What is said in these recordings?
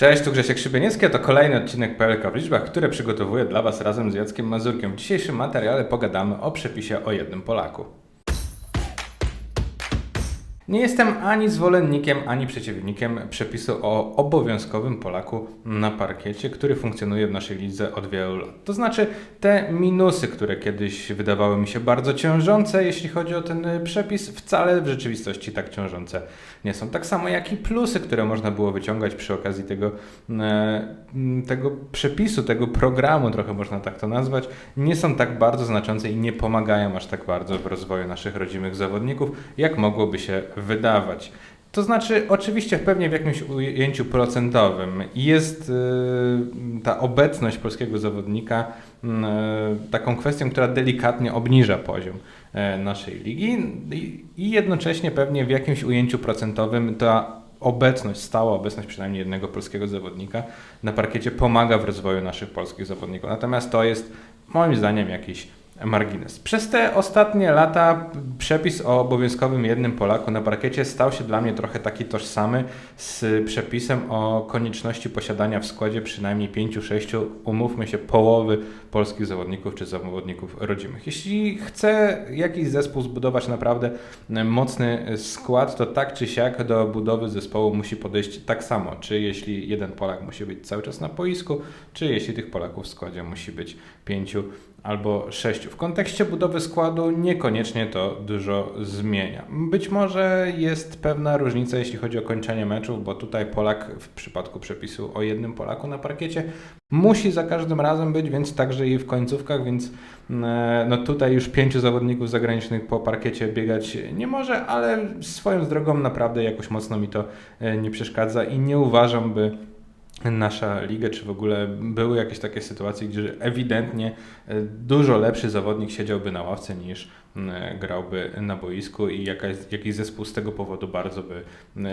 Cześć, tu Grzesiek Szybieniecki, to kolejny odcinek PLK w liczbach, które przygotowuję dla Was razem z Jackiem Mazurkiem. W dzisiejszym materiale pogadamy o przepisie o jednym Polaku. Nie jestem ani zwolennikiem, ani przeciwnikiem przepisu o obowiązkowym Polaku na parkiecie, który funkcjonuje w naszej lidze od wielu lat. To znaczy te minusy, które kiedyś wydawały mi się bardzo ciążące, jeśli chodzi o ten y, przepis, wcale w rzeczywistości tak ciążące nie są. Tak samo jak i plusy, które można było wyciągać przy okazji tego, e, tego przepisu, tego programu, trochę można tak to nazwać, nie są tak bardzo znaczące i nie pomagają aż tak bardzo w rozwoju naszych rodzimych zawodników, jak mogłoby się wydawać. To znaczy, oczywiście, pewnie w jakimś ujęciu procentowym jest y, ta obecność polskiego zawodnika y, taką kwestią, która delikatnie obniża poziom e, naszej ligi i jednocześnie pewnie w jakimś ujęciu procentowym ta obecność, stała obecność przynajmniej jednego polskiego zawodnika na parkiecie pomaga w rozwoju naszych polskich zawodników. Natomiast to jest moim zdaniem jakiś margines. Przez te ostatnie lata przepis o obowiązkowym jednym Polaku na parkiecie stał się dla mnie trochę taki tożsamy z przepisem o konieczności posiadania w składzie przynajmniej 5-6, umówmy się, połowy polskich zawodników czy zawodników rodzimych. Jeśli chce jakiś zespół zbudować naprawdę mocny skład, to tak czy siak do budowy zespołu musi podejść tak samo. Czy jeśli jeden Polak musi być cały czas na boisku, czy jeśli tych Polaków w składzie musi być pięciu albo sześciu. W kontekście budowy składu niekoniecznie to dużo zmienia. Być może jest pewna różnica, jeśli chodzi o kończenie meczów, bo tutaj Polak w przypadku przepisu o jednym Polaku na parkiecie musi za każdym razem być, więc także i w końcówkach, więc e, no tutaj już pięciu zawodników zagranicznych po parkiecie biegać nie może, ale swoją drogą naprawdę jakoś mocno mi to e, nie przeszkadza i nie uważam, by nasza liga, czy w ogóle były jakieś takie sytuacje, gdzie ewidentnie e, dużo lepszy zawodnik siedziałby na ławce niż grałby na boisku i jakaś, jakiś zespół z tego powodu bardzo by m,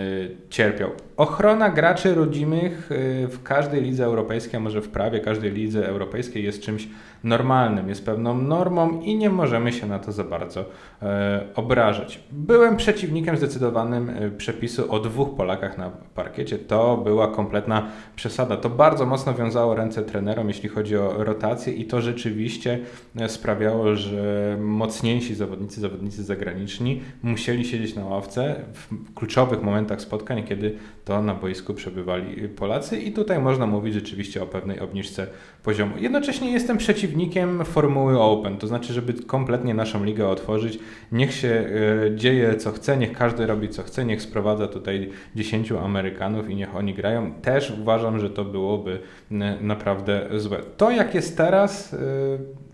cierpiał. Ochrona graczy rodzimych e, w każdej lidze europejskiej, a może w prawie każdej lidze europejskiej jest czymś normalnym, jest pewną normą i nie możemy się na to za bardzo e, obrażać. Byłem przeciwnikiem zdecydowanym e, przepisu o dwóch Polakach na parkiecie. To była kompletna przesada. To bardzo mocno wiązało ręce trenerom, jeśli chodzi o rotację i to rzeczywiście e, sprawiało, że mocniejsi zawodnicy, zawodnicy zagraniczni musieli siedzieć na ławce w kluczowych momentach spotkań, kiedy to na boisku przebywali Polacy i tutaj można mówić rzeczywiście o pewnej obniżce poziomu. Jednocześnie jestem przeciwnikiem formuły Open, to znaczy, żeby kompletnie naszą ligę otworzyć, niech się e, dzieje co chce, niech każdy robi co chce, niech sprowadza tutaj 10 Amerykanów i niech oni grają. Też uważam, że to byłoby n- naprawdę złe. To jak jest teraz, e,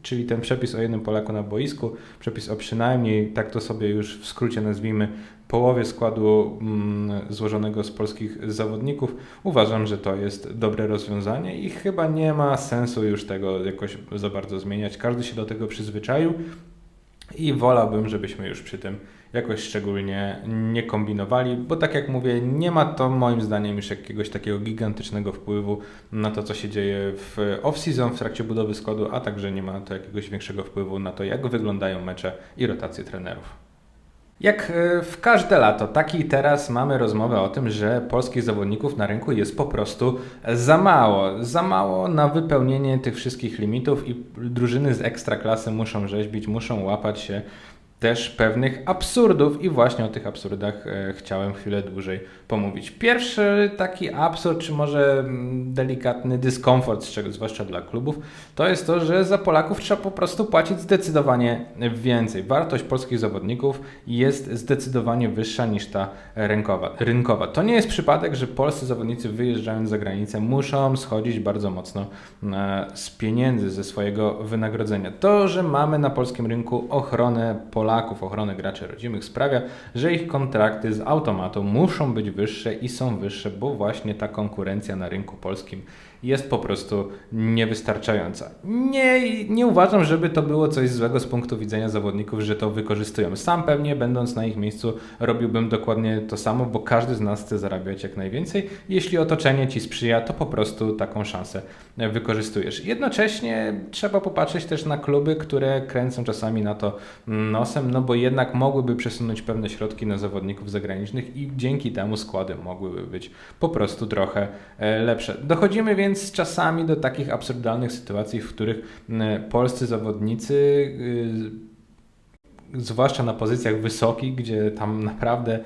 czyli ten przepis o jednym Polaku na boisku, przepis o przynajmniej, tak to sobie już w skrócie nazwijmy, połowie składu mm, złożonego z polskich zawodników, uważam, że to jest dobre rozwiązanie i chyba nie ma sensu już tego jakoś za bardzo zmieniać. Każdy się do tego przyzwyczaił i wolałbym, żebyśmy już przy tym jakoś szczególnie nie kombinowali, bo tak jak mówię, nie ma to moim zdaniem już jakiegoś takiego gigantycznego wpływu na to, co się dzieje w off-season, w trakcie budowy składu, a także nie ma to jakiegoś większego wpływu na to, jak wyglądają mecze i rotacje trenerów. Jak e, w każde lato, tak i teraz mamy rozmowę o tym, że polskich zawodników na rynku jest po prostu za mało. Za mało na wypełnienie tych wszystkich limitów i drużyny z ekstraklasy muszą rzeźbić, muszą łapać się też pewnych absurdów i właśnie o tych absurdach e, chciałem chwilę dłużej pomówić. Pierwszy taki absurd, czy może mm, delikatny dyskomfort, zwłaszcza dla klubów, to jest to, że za Polaków trzeba po prostu płacić zdecydowanie więcej. Wartość polskich zawodników jest zdecydowanie wyższa niż ta rynkowa. rynkowa. To nie jest przypadek, że polscy zawodnicy wyjeżdżając za granicę muszą schodzić bardzo mocno e, z pieniędzy, ze swojego wynagrodzenia. To, że mamy na polskim rynku ochronę Polaków, ochronę graczy rodzimych sprawia, że ich kontrakty z automatu muszą być wyższe i są wyższe, bo właśnie ta konkurencja na rynku polskim jest po prostu niewystarczająca. Nie, nie uważam, żeby to było coś złego z punktu widzenia zawodników, że to wykorzystują. Sam pewnie, będąc na ich miejscu, robiłbym dokładnie to samo, bo każdy z nas chce zarabiać jak najwięcej. Jeśli otoczenie ci sprzyja, to po prostu taką szansę wykorzystujesz. Jednocześnie trzeba popatrzeć też na kluby, które kręcą czasami na to nosem, no bo jednak mogłyby przesunąć pewne środki na zawodników zagranicznych i dzięki temu składy mogłyby być po prostu trochę e, lepsze. Dochodzimy więc czasami do takich absurdalnych sytuacji, w których polscy zawodnicy y, zwłaszcza na pozycjach wysokich, gdzie tam naprawdę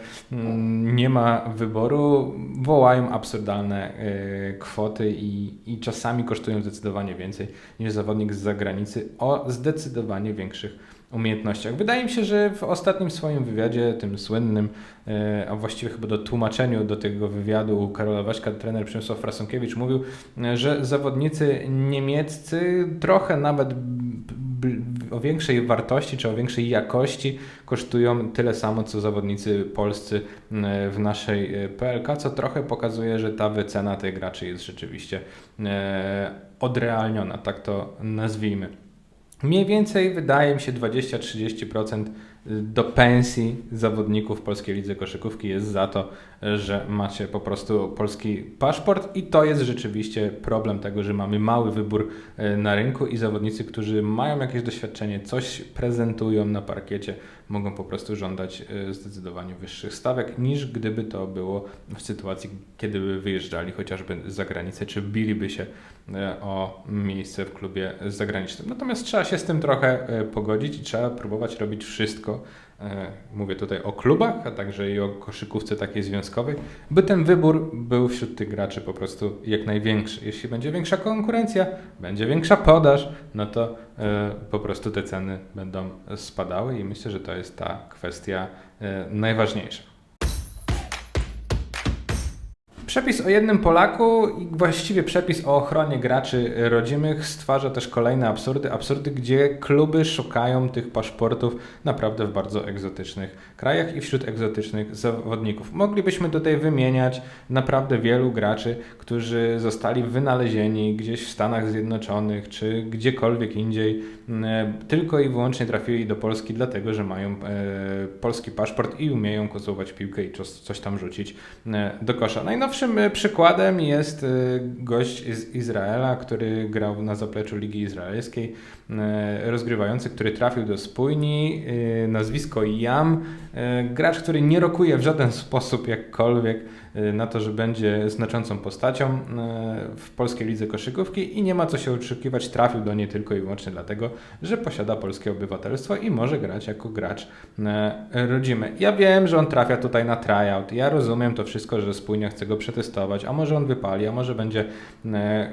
nie ma wyboru, wołają absurdalne e, kwoty i, i czasami kosztują zdecydowanie więcej niż zawodnik z zagranicy o zdecydowanie większych umiejętnościach. Wydaje mi się, że w ostatnim swoim wywiadzie, tym słynnym, e, a właściwie chyba do tłumaczeniu do tego wywiadu Karola Waśka, trener Przemysław Frasonkiewicz mówił, e, że zawodnicy niemieccy trochę nawet o większej wartości czy o większej jakości kosztują tyle samo co zawodnicy polscy m, w naszej e, PLK, co trochę pokazuje, że ta wycena tych graczy jest rzeczywiście e, odrealniona, tak to nazwijmy. Mniej więcej wydaje mi się 20-30% do pensji zawodników polskiej lidze koszykówki jest za to, że macie po prostu polski paszport i to jest rzeczywiście problem tego, że mamy mały wybór e, na rynku i zawodnicy, którzy mają jakieś doświadczenie, coś prezentują na parkiecie, mogą po prostu żądać e, zdecydowanie wyższych stawek niż gdyby to było w sytuacji, kiedy by wyjeżdżali chociażby za granicę, czy biliby się e, o miejsce w klubie zagranicznym. Natomiast trzeba się z tym trochę e, pogodzić i trzeba próbować robić wszystko. E, Mówię tutaj o klubach, a także i o koszykówce takiej związkowej, by ten wybór był wśród tych graczy po prostu jak największy. Jeśli będzie większa konkurencja, będzie większa podaż, no to e, po prostu te ceny będą spadały i myślę, że to jest ta kwestia e, najważniejsza. Przepis o jednym Polaku i właściwie przepis o ochronie graczy rodzimych stwarza też kolejne absurdy. Absurdy, gdzie kluby szukają tych paszportów naprawdę w bardzo egzotycznych krajach i wśród egzotycznych zawodników. Moglibyśmy tutaj wymieniać naprawdę wielu graczy, którzy zostali wynalezieni gdzieś w Stanach Zjednoczonych czy gdziekolwiek indziej, tylko i wyłącznie trafili do Polski dlatego, że mają e, polski paszport i umieją kozować piłkę i coś, tam rzucić e, do kosza. Najnowszym e, przykładem jest e, gość z Izraela, który grał na zapleczu Ligi Izraelskiej, e, rozgrywający, który trafił do spójni, nazwisko Jam, gracz, który nie rokuje w żaden sposób jakkolwiek na to, że będzie znaczącą postacią e, w polskiej lidze koszykówki i nie ma co się oczekiwać, trafił do niej tylko i wyłącznie dlatego, że posiada polskie obywatelstwo i może grać jako gracz e, rodzimy. Ja wiem, że on trafia tutaj na tryout, ja rozumiem to wszystko, że spójnia chce go przetestować, a może on wypali, a może będzie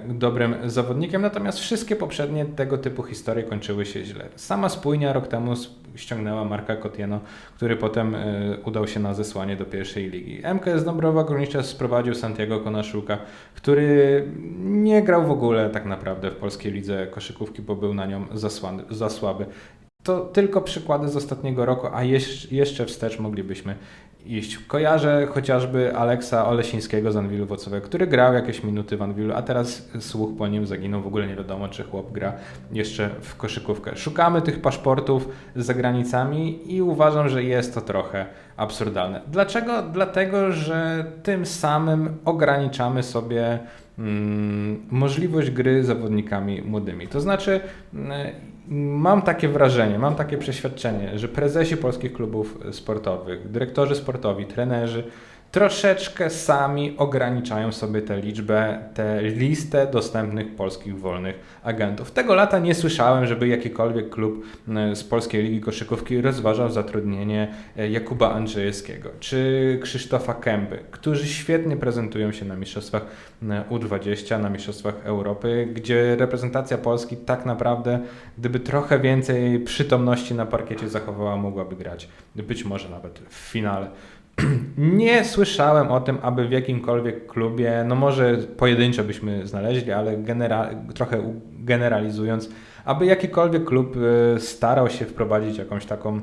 dobrym zawodnikiem, natomiast wszystkie poprzednie tego typu historie kończyły się źle. Sama spójnia rok temu ściągnęła Marka Kotieno, który potem udał się na zesłanie do pierwszej ligi. MKS Dąbrowa Górnicza sprowadził Santiago Konaszuka, który nie grał w ogóle tak naprawdę w polskiej lidze koszykówki, bo był na nią za, słaby, za słaby. To tylko przykłady z ostatniego roku, a jeszcze wstecz moglibyśmy iść. Kojarzę chociażby Aleksa Olesińskiego z Anwilu Wocowego, który grał jakieś minuty w Anwilu, a teraz słuch po nim zaginął. W ogóle nie wiadomo, czy chłop gra jeszcze w koszykówkę. Szukamy tych paszportów za granicami i uważam, że jest to trochę absurdalne. Dlaczego? Dlatego, że tym samym ograniczamy sobie mm, możliwość gry zawodnikami młodymi. To znaczy, mm, mam takie wrażenie, mam takie przeświadczenie, że prezesi polskich klubów sportowych, dyrektorzy sportowi, trenerzy troszeczkę sami ograniczają sobie tę liczbę, tę listę dostępnych polskich wolnych agentów. Tego lata nie słyszałem, żeby jakikolwiek klub e, z polskiej ligi koszykówki rozważał zatrudnienie e, Jakuba Andrzejewskiego czy Krzysztofa Kępy, którzy świetnie prezentują się na mistrzostwach e, U20, na mistrzostwach Europy, gdzie reprezentacja Polski tak naprawdę, gdyby trochę więcej przytomności na parkiecie zachowała, mogłaby grać być może nawet w finale. Nie słyszałem o tym, aby w jakimkolwiek klubie, no może pojedynczo byśmy znaleźli, ale genera- trochę generalizując, aby jakikolwiek klub e, starał się wprowadzić jakąś taką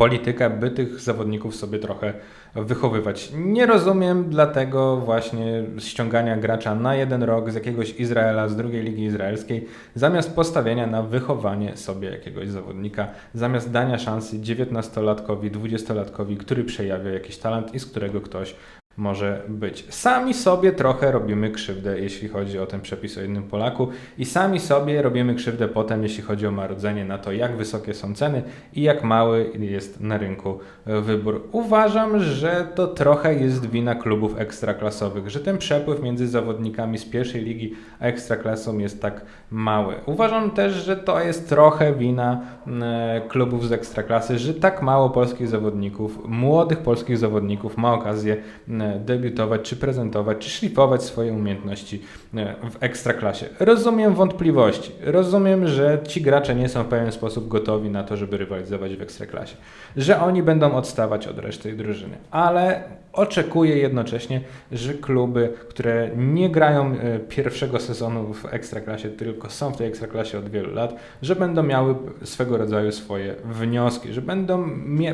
politykę, by tych zawodników sobie trochę wychowywać. Nie rozumiem dlatego właśnie ściągania gracza na jeden rok z jakiegoś Izraela, z drugiej ligi izraelskiej, zamiast postawienia na wychowanie sobie jakiegoś zawodnika, zamiast dania szansy 19-latkowi, 20-latkowi, który przejawia jakiś talent i z którego ktoś może być. Sami sobie trochę robimy krzywdę, jeśli chodzi o ten przepis o jednym Polaku i sami sobie robimy krzywdę potem, jeśli chodzi o marudzenie na to, jak wysokie są ceny i jak mały jest na rynku wybór. Uważam, że to trochę jest wina klubów ekstraklasowych, że ten przepływ między zawodnikami z pierwszej ligi a ekstraklasą jest tak mały. Uważam też, że to jest trochę wina e, klubów z ekstraklasy, że tak mało polskich zawodników, młodych polskich zawodników ma okazję e, debiutować, czy prezentować, czy szlifować swoje umiejętności e, w ekstraklasie. Rozumiem wątpliwości, rozumiem, że ci gracze nie są w pewien sposób gotowi na to, żeby rywalizować w ekstraklasie, że oni będą odstawać od reszty drużyny, ale oczekuję jednocześnie, że kluby, które nie grają pierwszego sezonu w ekstraklasie, tylko są w tej ekstraklasie od wielu lat, że będą miały swego rodzaju swoje wnioski, że będą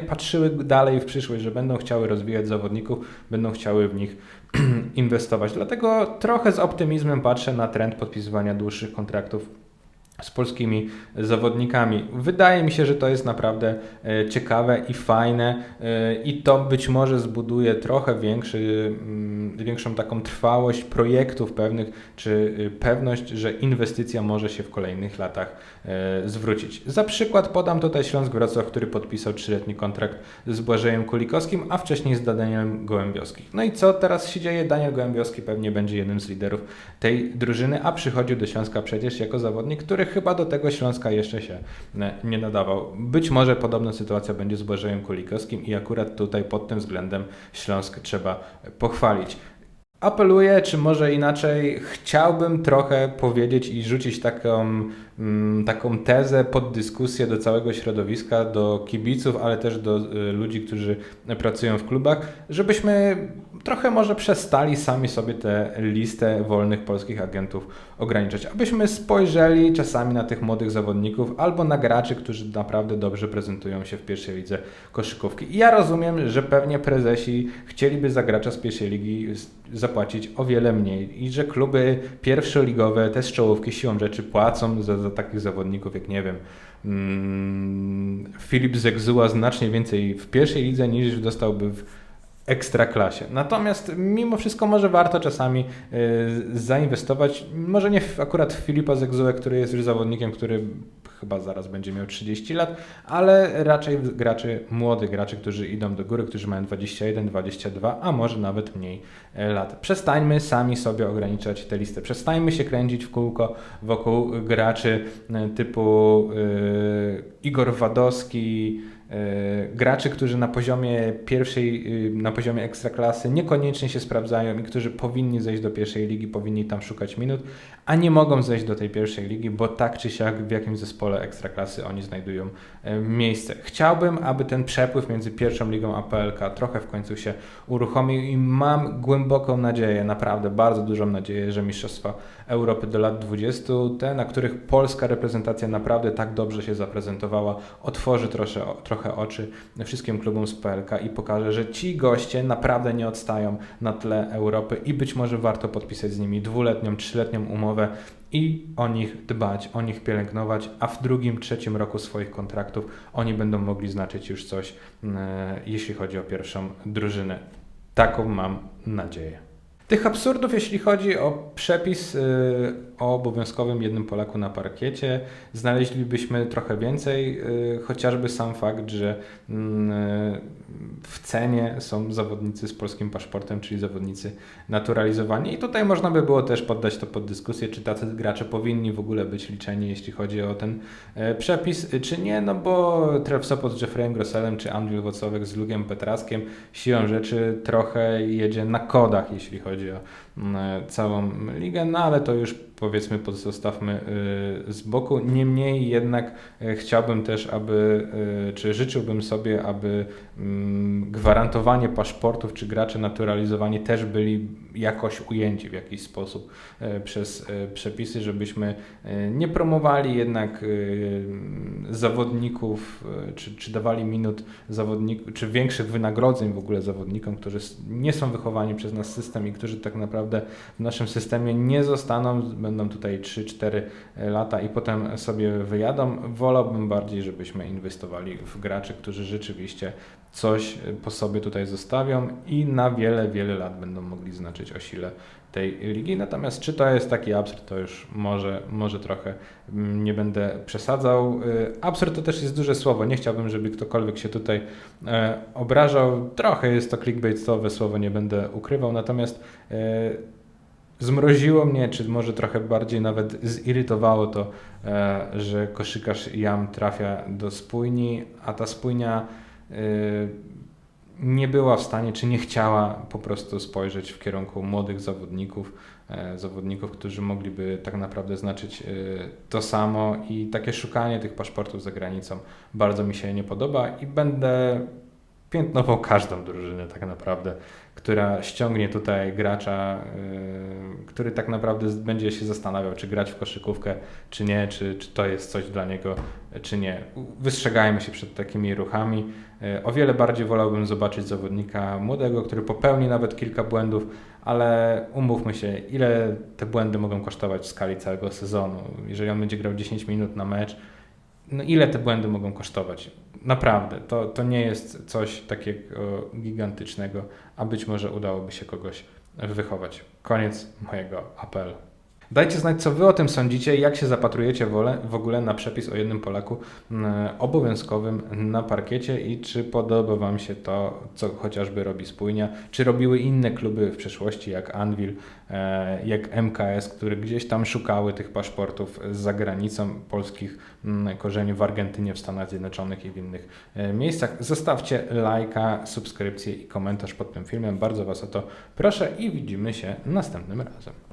patrzyły dalej w przyszłość, że będą chciały rozwijać zawodników, będą chciały w nich inwestować. Dlatego trochę z optymizmem patrzę na trend podpisywania dłuższych kontraktów z polskimi zawodnikami. Wydaje mi się, że to jest naprawdę e, ciekawe i fajne e, i to być może zbuduje trochę większy, mm, większą taką trwałość projektów pewnych, czy e, pewność, że inwestycja może się w kolejnych latach zwrócić. Za przykład podam tutaj Śląsk Wrocław, który podpisał trzyletni kontrakt z Błażejem Kulikowskim, a wcześniej z Danielem Gołębiowskim. No i co teraz się dzieje? Daniel Gołębiowski pewnie będzie jednym z liderów tej drużyny, a przychodził do Śląska przecież jako zawodnik, który chyba do tego Śląska jeszcze się nie nadawał. Być może podobna sytuacja będzie z Błażejem Kulikowskim i akurat tutaj pod tym względem Śląsk trzeba pochwalić. Apeluję, czy może inaczej, chciałbym trochę powiedzieć i rzucić taką, taką tezę pod dyskusję do całego środowiska, do kibiców, ale też do y, ludzi, którzy pracują w klubach, żebyśmy trochę może przestali sami sobie tę listę wolnych polskich agentów ograniczać, abyśmy spojrzeli czasami na tych młodych zawodników albo na graczy, którzy naprawdę dobrze prezentują się w pierwszej lidze koszykówki. I ja rozumiem, że pewnie prezesi chcieliby za gracza z pierwszej ligi zapłacić o wiele mniej i że kluby pierwszoligowe te z czołówki siłą rzeczy płacą za, za takich zawodników jak nie wiem mm, Filip Zegzuła znacznie więcej w pierwszej lidze niż dostałby w ekstraklasie. Natomiast mimo wszystko może warto czasami y, zainwestować, może nie akurat w Filipa Zegzułę, który jest już zawodnikiem, który chyba zaraz będzie miał 30 lat, ale raczej graczy, młodych graczy, którzy idą do góry, którzy mają 21, 22, a może nawet mniej e, lat. Przestańmy sami sobie ograniczać tę listę. Przestańmy się kręcić w kółko wokół graczy e, typu yy, Igor Wadowski, graczy, którzy na poziomie pierwszej, y, na poziomie ekstraklasy niekoniecznie się sprawdzają i którzy powinni zejść do pierwszej ligi, powinni tam szukać minut, a nie mogą zejść do tej pierwszej ligi, bo tak czy siak w jakimś zespole ekstraklasy oni znajdują e, miejsce. Chciałbym, aby ten przepływ między pierwszą ligą a PLK trochę w końcu się uruchomił i mam głęboką nadzieję, naprawdę bardzo dużą nadzieję, że Mistrzostwa Europy do lat 20, te, na których polska reprezentacja naprawdę tak dobrze się zaprezentowała, otworzy trosze, trochę oczy wszystkim klubom z PLK i pokaże, że ci goście naprawdę nie odstają na tle Europy i być może warto podpisać z nimi dwuletnią, trzyletnią umowę i o nich dbać, o nich pielęgnować, a w drugim, trzecim roku swoich kontraktów oni będą mogli znaczyć już coś, e, jeśli chodzi o pierwszą drużynę. Taką mam nadzieję. Tych absurdów, jeśli chodzi o przepis y, o obowiązkowym jednym Polaku na parkiecie, znaleźlibyśmy trochę więcej, y, chociażby sam fakt, że mm, y, w cenie są zawodnicy z polskim paszportem, czyli zawodnicy naturalizowani. I tutaj można by było też poddać to pod dyskusję, czy tacy gracze powinni w ogóle być liczeni, jeśli chodzi o ten przepis, czy nie, no bo Trev z Jeffreyem Grosselem, czy Andrzej Wocowek z Lugiem Petraskiem siłą rzeczy trochę jedzie na kodach, jeśli chodzi mm, całą ligę, no ale to już powiedzmy pozostawmy y, z boku. Niemniej jednak y, chciałbym też, aby, y, czy życzyłbym sobie, aby mm, gwarantowanie paszportów czy gracze naturalizowani też byli jakoś ujęci w jakiś sposób przez przepisy, żebyśmy nie promowali jednak zawodników, czy, czy dawali minut zawodników, czy większych wynagrodzeń w ogóle zawodnikom, którzy nie są wychowani przez nas system i którzy tak naprawdę w naszym systemie nie zostaną, będą tutaj 3-4 lata i potem sobie wyjadą. Wolałbym bardziej, żebyśmy inwestowali w graczy, którzy rzeczywiście coś po sobie tutaj zostawią i na wiele, wiele lat będą mogli znaczyć o sile tej ligi. Natomiast czy to jest taki absurd, to już może, może trochę mm, nie będę przesadzał. Y, Absurd to też jest duże słowo. Nie chciałbym, żeby ktokolwiek się tutaj e, obrażał. Trochę jest to clickbaitowe słowo, nie będę ukrywał. Natomiast e, zmroziło mnie, czy może trochę bardziej nawet zirytowało to, e, że koszykarz Jam trafia do spójni, a ta spójnia nie była w stanie, czy nie chciała po prostu spojrzeć w kierunku młodych zawodników, e, zawodników, którzy mogliby tak naprawdę znaczyć e, to samo. I takie szukanie tych paszportów za granicą bardzo mi się nie podoba i będę piętnował każdą drużynę tak naprawdę, która ściągnie tutaj gracza, yy, który tak naprawdę będzie się zastanawiał, czy grać w koszykówkę, czy nie, czy, czy to jest coś dla niego, czy nie. Wystrzegajmy się przed takimi ruchami. Yy, O wiele bardziej wolałbym zobaczyć zawodnika młodego, który popełni nawet kilka błędów, ale umówmy się, ile te błędy mogą kosztować w skali całego sezonu. Jeżeli on będzie grał 10 minut na mecz, no ile te błędy mogą kosztować? Naprawdę, to, to nie jest coś takiego gigantycznego, a być może udałoby się kogoś wychować. Koniec mojego apelu. Dajcie znać, co Wy o tym sądzicie i jak się zapatrujecie w ogóle na przepis o jednym Polaku mm, obowiązkowym na parkiecie i czy podoba Wam się to, co chociażby robi Spójnia, czy robiły inne kluby w przeszłości, jak Anvil, e, jak MKS, które gdzieś tam szukały tych paszportów za granicą polskich mm, korzeni w Argentynie, w Stanach Zjednoczonych i w innych e, miejscach. Zostawcie lajka, subskrypcję i komentarz pod tym filmem. Bardzo Was o to proszę i widzimy się następnym razem.